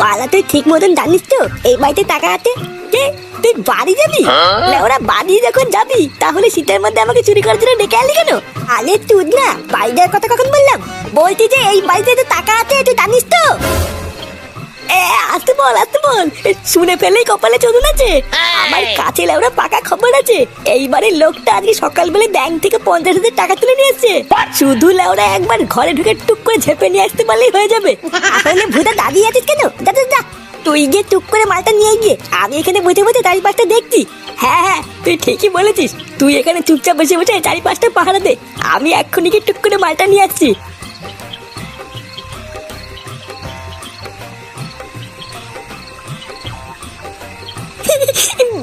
পালা তুই ঠিক মতন জানিস তো? এই বাড়িতে টাকা আছে? যে তুই বাড়ি যাবি? না ওরা বাড়ি যখন যাবি তাহলে শীতের মধ্যে আমাকে চুরি করার জন্য ডেকে আনলি কেন? আলে তুই না বাড়ি যাওয়ার কথা কখন বললাম? বলছি যে এই বাড়িতে তো টাকা আছে তুই জানিস তো? আসতে বল আসতে বল। শুনে ফেলেই কপালে চলুন আছে। আমার কাছে লেওরা পাকা খবর আছে। এইবারের লোকটা আজকে সকালবেলা ব্যাংক থেকে পঞ্চাশ হাজার টাকা তুলে নিয়ে এসছে। শুধু লেওরা একবার ঘরে ঢুকে টুক করে ঝেপে নিয়ে আসতে পারলেই হয়ে যাবে। তাহলে ভূতা দাঁড়িয়ে আছিস কেন? যা যা, তুই গিয়ে টুক করে মালটা নিয়ে গিয়ে। আমি এখানে বসে বসে চারি পাঁচটা দেখছি। হ্যাঁ হ্যাঁ তুই ঠিকই বলেছিস। তুই এখানে চুপচাপ বসে বসে চারি পাঁচটা পাহারা দে। আমি এক্ষুনি গিয়ে টুক করে মালটা নিয়ে আসছি।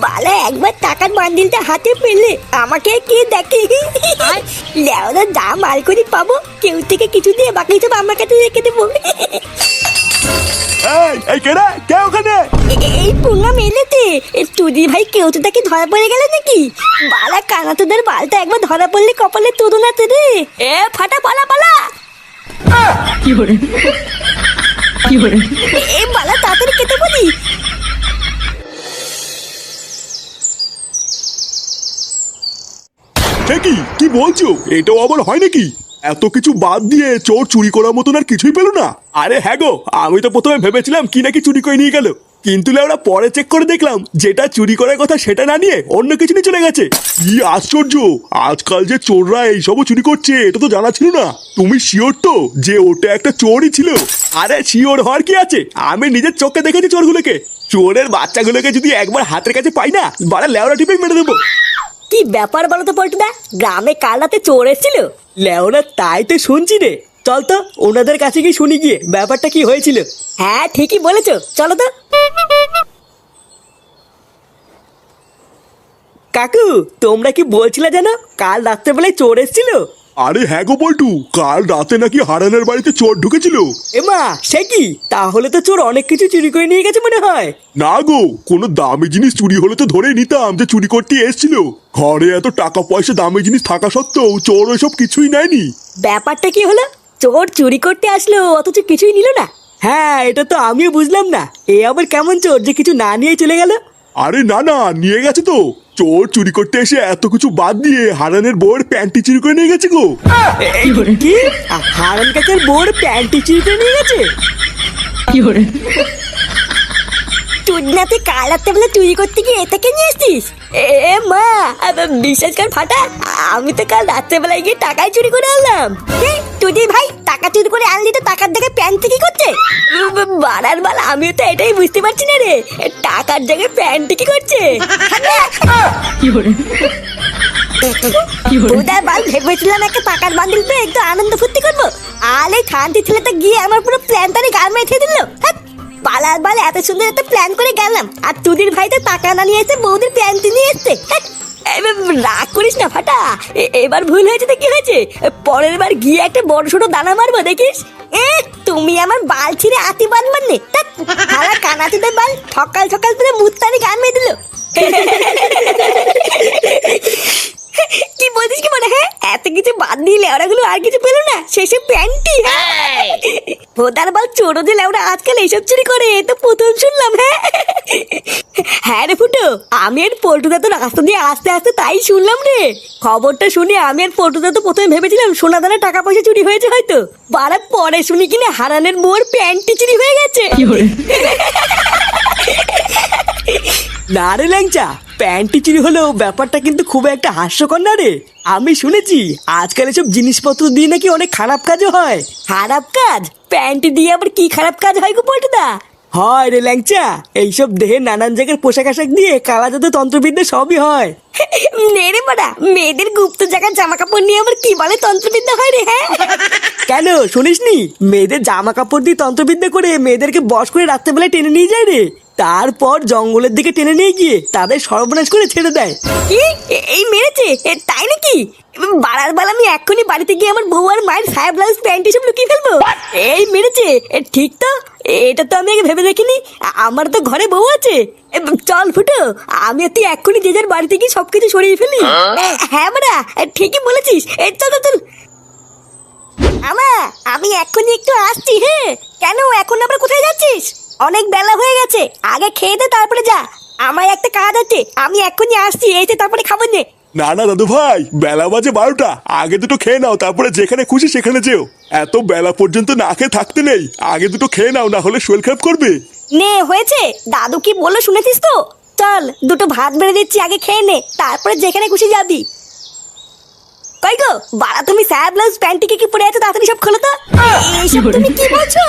বালা একবার টাকার বান্ডিলটা হাতে পেলে আমাকে কে দেখে? লেওরা যা মাল করি পাবো কেউ থেকে কিছু দিয়ে বাকি সব আমার কাছে রেখে দেবো। এই এই কেডা কে ওখানে? এই পুঙ্গা মেলেতে তুদি ভাই কেউ তো তাকে ধরা পড়ে গেল নাকি? বালা কানা তোদের বালটা একবার ধরা পড়লে কপালে তুদু না তো রে এ ফাটা পালা পালা কেটে বলি সে কি কি বলছো? এটাও আবার হয় নাকি? এত কিছু বাদ দিয়ে চোর চুরি করার মতন আর কিছুই পেল না। আরে হ্যাঁ গো, আমি তো প্রথমে ভেবেছিলাম কি নাকি চুরি করে নিয়ে গেল। কিন্তু ওরা পরে চেক করে দেখলাম, যেটা চুরি করার কথা সেটা না নিয়ে অন্য কিছু নিয়ে চলে গেছে। কি আশ্চর্য! আজকাল যে চোররা এইসবও চুরি করছে, এটা তো জানা ছিল না। তুমি শিওর তো যে ওটা একটা চোরই ছিল? আরে শিওর হওয়ার কি আছে? আমি নিজের চোখে দেখেছি চোরগুলোকে। চোরের বাচ্চাগুলোকে যদি একবার হাতের কাছে পাই না, বাড়া লেওরা টিপে মেরে দেবো। কি ব্যাপার বলো তো পল্টুদা? গ্রামে কাল রাতে চোর এসেছিল? লেওরা তাই তো শুনছি রে। চল তো ওনাদের কাছে গিয়ে শুনি গিয়ে ব্যাপারটা কি হয়েছিল? হ্যাঁ ঠিকই বলেছ। চলো তো। কাকু তোমরা কি বলছিলে যেন কাল রাত্রেবেলায় চোর এসেছিল? আরে হ্যাঁ গো বল্টু কাল রাতে নাকি হারানের বাড়িতে চোর ঢুকেছিল। এমা সে কি? তাহলে তো চোর অনেক কিছু চুরি করে নিয়ে গেছে মনে হয়। না গো কোনো দামি জিনিস চুরি হলে তো ধরে নিতাম যে চুরি করতে এসেছিল। ঘরে এত টাকা পয়সা দামি জিনিস থাকা সত্ত্বেও চোর ওইসব কিছুই নেয়নি। ব্যাপারটা কি হলো? চোর চুরি করতে আসলো অথচ কিছুই নিল না। হ্যাঁ এটা তো আমিও বুঝলাম না। এ আবার কেমন চোর যে কিছু না নিয়ে চলে গেল? আরে না না নিয়ে গেছে তো। চোর চুরি করতে এসে এত কিছু বাদ দিয়ে হারানের বউয়ের প্যান্টি চুরি করে নিয়ে গেছে গো। কি? হারান কাকার বোর প্যান্টি চুরি করে নিয়ে গেছে? চুদনাতে কাল রাত্রেবেলা চুরি করতে গিয়ে এটাকে নিয়ে এসছিস? এ মা বিশ্বাস কর ফাটা আমি তো কাল রাত্রে বেলায় গিয়ে টাকাই চুরি করে আনলাম। তুই ভাই টাকা চুরি করে আনলি তো টাকার দেখে প্যান্ট কি করছে? বাড়ার বাল আমিও তো এটাই বুঝতে পারছি না রে। টাকার জায়গায় প্যান্ট কি করছে বোধা বাল ভেবেছিলাম একটা টাকার বান্ডিল পেয়ে একটু আনন্দ ফুর্তি করব। আলে খান্তি ছেলেটা গিয়ে আমার পুরো প্ল্যানটারই গান মেখে দিল। হ্যাঁ? পালার বাল এত সুন্দর একটা প্ল্যান করে গেলাম। আর তুদির ভাই তো টাকা না নিয়ে এসে বৌদির নিয়ে এসছে। হ্যাঁ, রাগ করিস না ফাটা। এবার ভুল হয়েছে তো কি হয়েছে? পরের বার গিয়ে একটা বড় ছোট দানা মারবো দেখিস? এ তুমি আমার বাল ছিঁড়ে আতি বান মারলে। হারা কানাতিদের বাল সকাল সকাল তুলে মুত্তানি গান মেয়ে দিল। কি বলছিস কি মনে হ্যাঁ? এত কিছু বাদ দিলে ওরাগুলো আর কিছু পেল না শেষে ভোদার বল চোরো দিলে ওরা আজকাল এইসব চুরি করে, এ তো প্রথম শুনলাম হ্যাঁ? হ্যাঁ রে ফুটো, আমি আর পল্টুদা তো রাস্তা দিয়ে আস্তে আস্তে তাই শুনলাম রে। খবরটা শুনে আমি আর পল্টুদা তো প্রথমে ভেবেছিলাম সোনা টাকা পয়সা চুরি হয়েছে হয়তো। বারা পরে শুনি কিনা হারানের বোর প্যান্টটি চুরি হয়ে গেছে। না রে ল্যাংচা প্যান্টি চুরি হলেও ব্যাপারটা কিন্তু খুব একটা হাস্যকর না রে। আমি শুনেছি আজকাল এসব জিনিসপত্র দিয়ে নাকি অনেক খারাপ কাজও হয়। খারাপ কাজ? প্যান্টি দিয়ে আবার কি খারাপ কাজ হয় গো পল্টুদা? হয় রে ল্যাংচা এইসব দেহে নানান জায়গার পোশাক আশাক দিয়ে কালা জাদু তন্ত্রবিদ্যা সবই হয়। নেড়ে বাড়া মেয়েদের গুপ্ত জায়গার জামা কাপড় নিয়ে আবার কি বলে তন্ত্রবিদ্যা হয় রে হ্যাঁ? কেন শুনিসনি? মেয়েদের জামা কাপড় দিয়ে তন্ত্রবিদ্যা করে মেয়েদেরকে বস করে রাত্রেবেলায় টেনে নিয়ে যায় রে। তারপর জঙ্গলের দিকে টেনে নিয়ে গিয়ে তাদের সর্বনাশ করে ছেড়ে দেয়। কি? এ- এই মেরেছে? এ, তাই নাকি? বাড়ার বেলা আমি এক্ষুনি বাড়িতে গিয়ে আমার বউ আর মায়ের সায়া ব্লাউজ প্যান্ট এসব লুকিয়ে ফেলব। এই মেরেছে? এ, ঠিক তো? এটা তো আমি আগে ভেবে দেখিনি। আ- আমার তো ঘরে বউ আছে। এ, চল ফুটো আমি আর তুই এক্ষুনি যে যার বাড়িতে গিয়ে সবকিছু সরিয়ে ফেলি। এ, হ্যাঁ বাড়া ঠিকই বলেছিস। এই চল চল, চল আমা আমি এক্ষুনি একটু আসছি হ্যাঁ কেন এখন আবার কোথায় যাচ্ছিস? অনেক বেলা হয়ে গেছে। আগে খেয়ে দে তারপরে যা। আমার একটা কাজ আছে আমি এক্ষুনি আসছি এসে তারপরে খাব নে। না না দাদু ভাই বেলা বাজে বারোটা। আগে দুটো খেয়ে নাও তারপরে যেখানে খুশি সেখানে যেও। এত বেলা পর্যন্ত না খেয়ে থাকতে নেই। আগে দুটো খেয়ে নাও না হলে শরীর খারাপ করবে। নে হয়েছে। দাদু কি বলল শুনেছিস তো? চল দুটো ভাত বেড়ে দিচ্ছি আগে খেয়ে নে তারপরে যেখানে খুশি যাবি। কই গো বাড়া তুমি স্যার ব্লাউজ প্যান্টিকে কি পরে আছো তাড়াতাড়ি সব খোলো তো। এইসব তুমি কি বলছো?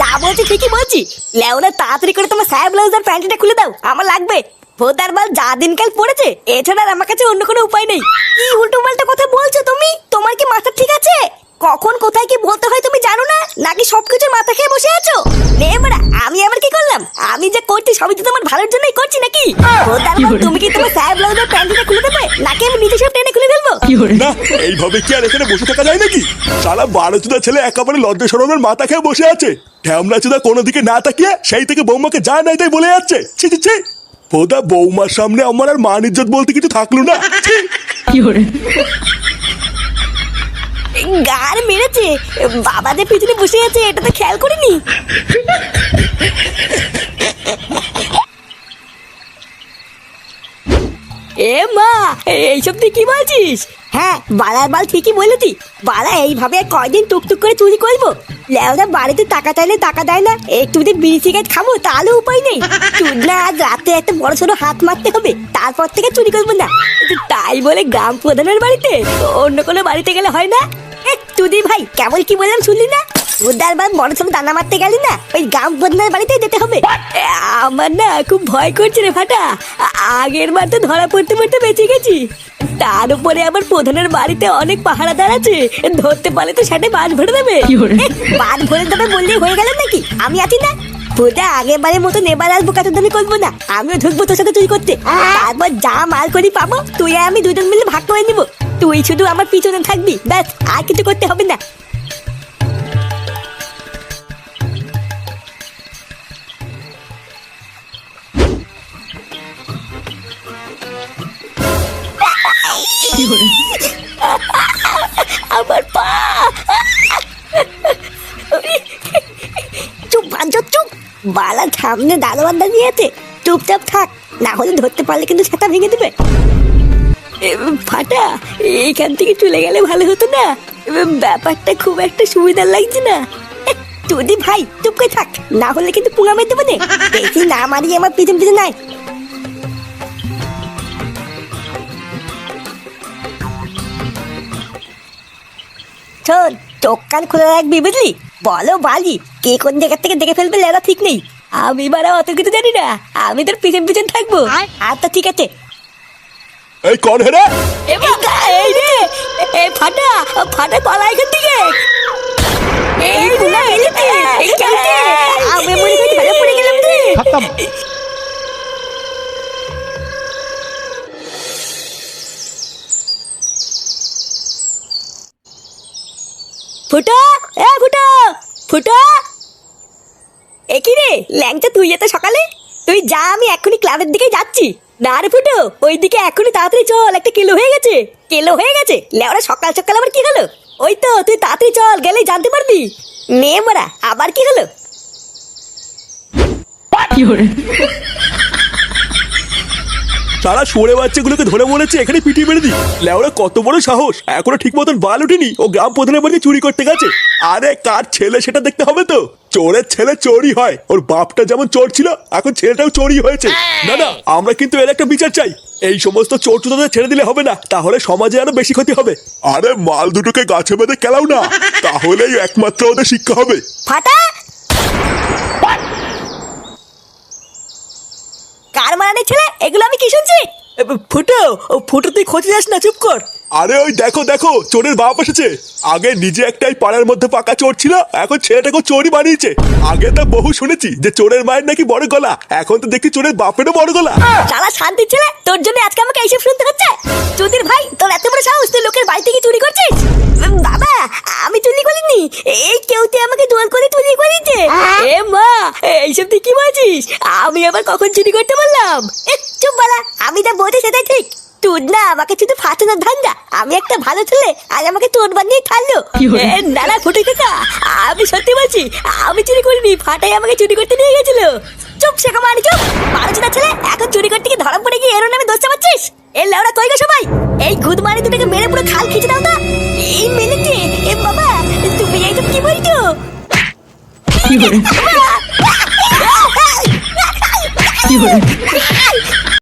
যা বলছি ঠিকই বলছি। লেওনা তাড়াতাড়ি করে তোমার স্যার ব্লাউজ আর প্যান্টিটা খুলে দাও আমার লাগবে। ভোদার বাল যা দিনকাল পড়েছে এছাড়া আর আমার কাছে অন্য কোনো উপায় নেই। কি উল্টো পাল্টা কথা বলছো তুমি? তোমার কি মাথা ঠিক আছে? কখন কোথায় কি বলতে হয় তুমি জানো না? নাকি সবকিছু মাথা খেয়ে বসে আছো? নে মারা আমি আবার কি করলাম? আমি যে করছি সবই তো তোমার ভালোর জন্যই করছি নাকি? তুমি কি তোমার স্যার ব্লাউজ আর প্যান্টিটা খুলে দেবে? নাকি আমি নিজে সব না এইভাবে কি আর এখানে বসে থাকা যায় নাকি? সারা বারো চুদা ছেলে একেবারে লজ্জা সরমের মাথা খেয়ে বসে আছে। ঢ্যামলা চুদা কোনো দিকে না তাকিয়ে সেই থেকে বৌমাকে যা নাই তাই বলে যাচ্ছে। ছি ছি ছি। বোধা বৌমার সামনে আমার আর মান ইজ্জত বলতে কিছু থাকল না। কি ছি গার মেরেছে। বাবা যে পিছনে বসে আছে এটা তো খেয়াল করিনি। এ মা এইসব তুই কি বলছিস? হ্যাঁ। বালার বাল ঠিকই বলেছি। বালা এইভাবে কয়দিন টুকটুক করে চুরি করব? লেওরা বাড়িতে টাকা চাইলে টাকা দেয় না। একটু যদি বিড়ি সিগারেট খাব তাহলে উপায় নেই। চুদনা আজ রাতে একটা বড় সড়ো হাত মারতে হবে। তারপর থেকে চুরি করব না। তাই বলে গ্রাম প্রধানের বাড়িতে। অন্য কোনো বাড়িতে গেলে হয় না? তুদি ভাই কেমন কি বললাম শুনলি না? উদার বড় সব দানা মারতে গেলি না? ওই গ্রাম প্রধানের বাড়িতে যেতে হবে। আমার না খুব ভয় করছে রে ফাটা। আগের বার তো ধরা পড়তে পড়তে বেঁচে গেছি। তার উপরে আবার প্রধানের বাড়িতে অনেক পাহারাদার আছে। ধরতে পারলে তো সেটা বাস ভরে দেবে। বাস ভরে দেবে বললেই হয়ে গেল নাকি? আমি আছি না। বোধা আগের বারের মতো এবার আসব কত দামি করব না। আমিও ঢুকবো তোর সাথে তুই করতে। তারপর যা মাল করি পাবো তুই আর আমি দুজন মিলে ভাগ করে নিবো। তুই শুধু আমার পিছনে থাকবি ব্যাস আর কিছু করতে হবে না। আমার সামনে দারোয়ান দাঁড়িয়ে আছে চুপচাপ থাক, না হলে ধরতে পারলে কিন্তু সেটা ভেঙে দেবে। ফাটা এইখান থেকে চলে গেলে ভালো হতো না। ব্যাপারটা খুব একটা সুবিধার লাগছে না। তুদি ভাই, চুপ করে থাক, না হলে কিন্তু পুঙা মেরে দেবো নে। না মারিয়ে আমার পিছন পিছন নাই শোন, চোখ কান খুলে রাখবি বুঝলি? বলো বালি, কে কোন জায়গা থেকে দেখে ফেলবে লেলা ঠিক নেই। আমি বারা অত কিছু জানি না। আমি তোর পিছন পিছন থাকব। আচ্ছা ঠিক আছে। এই কন হেরে। এ বাবা, এই রে এ ফাটা ফাটা পালা এখান থেকে। এই পুনা এলিতে এই কেমনে আমি মনে করি ভালো পড়ে গেলাম রে। ফুটো এ ফুটো ফুটো। এ কি রে? ল্যাংচা তুই এত সকালে? তুই যা, আমি এখনই ক্লাবের দিকে যাচ্ছি। না ফুটো ওই দিকে এখনই তাড়াতাড়ি চল, একটা কিলো হয়ে গেছে। কিলো হয়ে গেছে? লেওরা সকাল সকাল আবার কি হলো? ওই তো, তুই তাড়াতাড়ি চল, গেলেই জানতে পারবি। নে, মরা, আবার কি হলো? সারা সরে বাচ্চাগুলোকে ধরে বলেছে এখানে পিটিয়ে মেরে দি লেওরা কত বড় সাহস। এখনও ঠিক মতন বাল উঠিনি ও গ্রাম প্রধানের বাড়িতে চুরি করতে গেছে। আরে কার ছেলে সেটা দেখতে হবে তো? চোরের ছেলে চোরই হয়। ওর বাপটা যেমন চোর ছিল এখন ছেলেটাও চোরই হয়েছে। না না আমরা কিন্তু এর একটা বিচার চাই। এই সমস্ত চোর চোরদের ছেড়ে দিলে হবে না। তাহলে সমাজে আরও বেশি ক্ষতি হবে। আরে মাল দুটোকে গাছে বেঁধে খেলাও না। তাহলেই একমাত্র ওদের শিক্ষা হবে। ফাটা! কার মারানি ছেলে? এগুলো আমি কি শুনছি? ফুটো ও ফুটো তুই খোঁজ যাস না চুপ কর। আরে ওই দেখো দেখো চোরের বাপ এসেছে। আগে নিজে একটাই পাড়ার মধ্যে পাকা চোর ছিল এখন ছেলেটাকে চোরই বানিয়েছে। আগে তো বহু শুনেছি যে চোরের মায়ের নাকি বড় গলা এখন তো দেখি চোরের বাপেরও বড় গলা। শালা শান্তি ছেলে তোর জন্য আজকে আমাকে এইসব শুনতে হচ্ছে? চুদির ভাই তোর এত বড় সাহস তুই লোকের বাড়ি থেকে চুরি করছিস? বাবা আমি চুরি করিনি এই কেউ তুই আমাকে দোয়াল করে চুরি করেছে এ মা এইসব তুই কি বলছিস? আমি আবার কখন চুরি করতে পারলাম চুপ বলা আমি যা বলছি সেটাই ঠিক। তোর না আমাকে শুধু ফাটানোর ধান্দা। আমি একটা ভালো ছেলে আজ আমাকে তোর বানিয়ে এ, না না ফুটে কাকা আমি সত্যি বলছি আমি চুরি করিনি ফাটাই আমাকে চুরি করতে নিয়ে গেছিল। চুপ শেখা মানি চুপ। ছেলে এখন চুরি করতে গিয়ে ধরা পড়ে গিয়ে এর নামে দোষ চাপাচ্ছিস? এর লেওড়া কই গো সবাই? এই খুদ মারি দুটোকে মেরে পুরো খাল খিচে দাও না এই মেলেকে এ বাবা তুমি এইসব কি বলছো কি hore